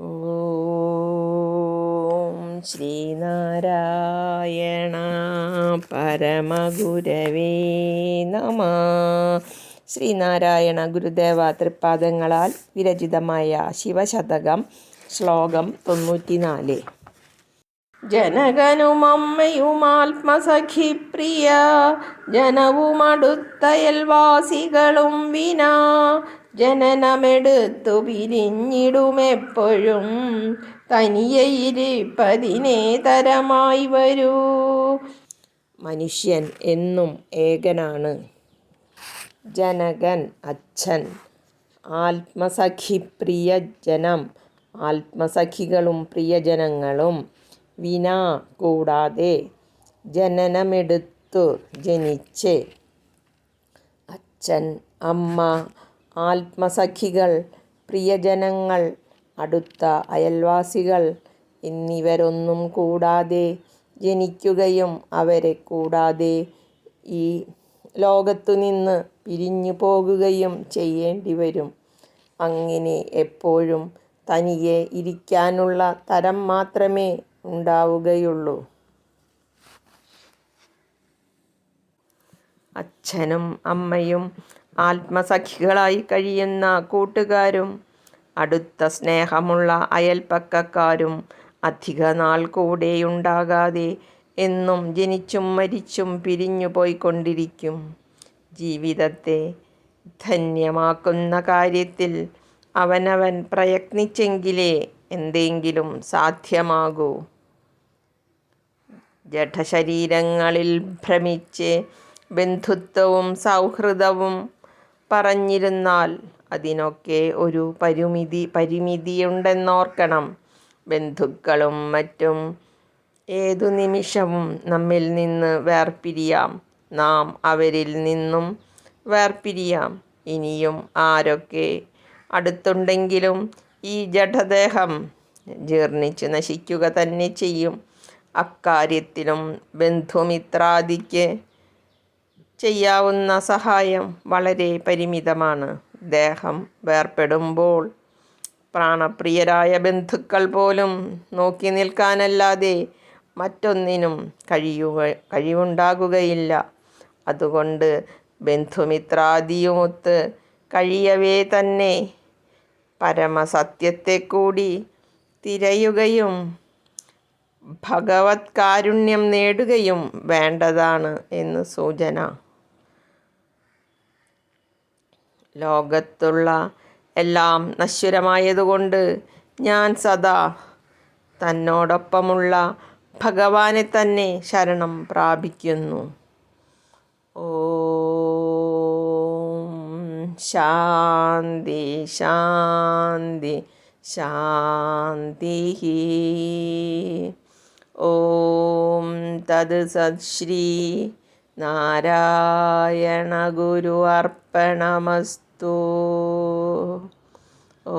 ഓം ശ്രീനാരായണ പരമഗുരവേ നമ. ശ്രീനാരായണ ഗുരുദേവ തൃപ്പാദങ്ങളാൽ വിരചിതമായ ശിവശതകം ശ്ലോകം തൊണ്ണൂറ്റിനാല്. ജനകനുമമ്മയുമാത്മസഖി പ്രിയ ജനവുമടുത്തയൽവാസികളും വിനാ ജനനമെടുത്തു പിരിഞ്ഞിടുമെപ്പോഴും തനിയയിരിപ്പതിനെ തരമായി വരൂ. മനുഷ്യൻ എന്നും ഏകനാണ്. ജനകൻ അച്ഛൻ. ആത്മസഖി പ്രിയജനം. ആത്മസഖികളും പ്രിയജനങ്ങളും വിനാ കൂടാതെ ജനനമെടുത്തു ജനിച്ച്. അച്ഛൻ അമ്മ ആത്മസഖികൾ പ്രിയജനങ്ങൾ അടുത്ത അയൽവാസികൾ എന്നിവരൊന്നും കൂടാതെ ജനിക്കുകയും അവരെ കൂടാതെ ഈ ലോകത്തു നിന്ന് പിരിഞ്ഞു പോകുകയും ചെയ്യേണ്ടി വരും. അങ്ങനെ എപ്പോഴും തനിയെ ഇരിക്കാനുള്ള തരം മാത്രമേ ഉണ്ടാവുകയുള്ളൂ. അച്ഛനും അമ്മയും ആത്മസഖികളായി കഴിയുന്ന കൂട്ടുകാരും അടുത്ത സ്നേഹമുള്ള അയൽപ്പക്കക്കാരും അധിക നാൾ കൂടെയുണ്ടാകാതെ എന്നും ജനിച്ചും മരിച്ചും പിരിഞ്ഞു പോയിക്കൊണ്ടിരിക്കും. ജീവിതത്തെ ധന്യമാക്കുന്ന കാര്യത്തിൽ അവനവൻ പ്രയത്നിച്ചെങ്കിലേ എന്തെങ്കിലും സാധ്യമാകൂ. ജഠശരീരങ്ങളിൽ ഭ്രമിച്ച് ബന്ധുത്വവും സൗഹൃദവും പറഞ്ഞിരുന്നാൽ അതിനൊക്കെ ഒരു പരിമിതി പരിമിതിയുണ്ടെന്നോർക്കണം. ബന്ധുക്കളും മറ്റും ഏതു നിമിഷവും നമ്മിൽ നിന്ന് വേർപിരിയാം. നാം അവരിൽ നിന്നും വേർപിരിയാം. ഇനിയും ആരൊക്കെ? അടുത്തുണ്ടെങ്കിലും ഈ ജഡദേഹം ജീർണിച്ച് നശിക്കുക തന്നെ ചെയ്യും. അക്കാര്യത്തിലും ബന്ധുമിത്രാദിക്ക് ചെയ്യാവുന്ന സഹായം വളരെ പരിമിതമാണ്. ദേഹം വേർപ്പെടുമ്പോൾ പ്രാണപ്രിയരായ ബന്ധുക്കൾ പോലും നോക്കി നിൽക്കാനല്ലാതെ മറ്റൊന്നിനും കഴിയുക കഴിവുണ്ടാകുകയില്ല. അതുകൊണ്ട് ബന്ധുമിത്രാദിയുമൊത്ത് കഴിയവേ തന്നെ പരമസത്യത്തെ കൂടി തിരയുകയും ഭഗവത് കാരുണ്യം നേടുകയും വേണ്ടതാണ് എന്ന് സൂചന. ലോകത്തുള്ള എല്ലാം നശ്വരമായതുകൊണ്ട് ഞാൻ സദാ തന്നോടൊപ്പമുള്ള ഭഗവാനെ തന്നെ ശരണം പ്രാപിക്കുന്നു. ശാന്തി ശാന്തി ശാന്തി ഓം തത് സത് ശ്രീ നാരായണഗുരു അർപ്പണമസ്തു. ഓ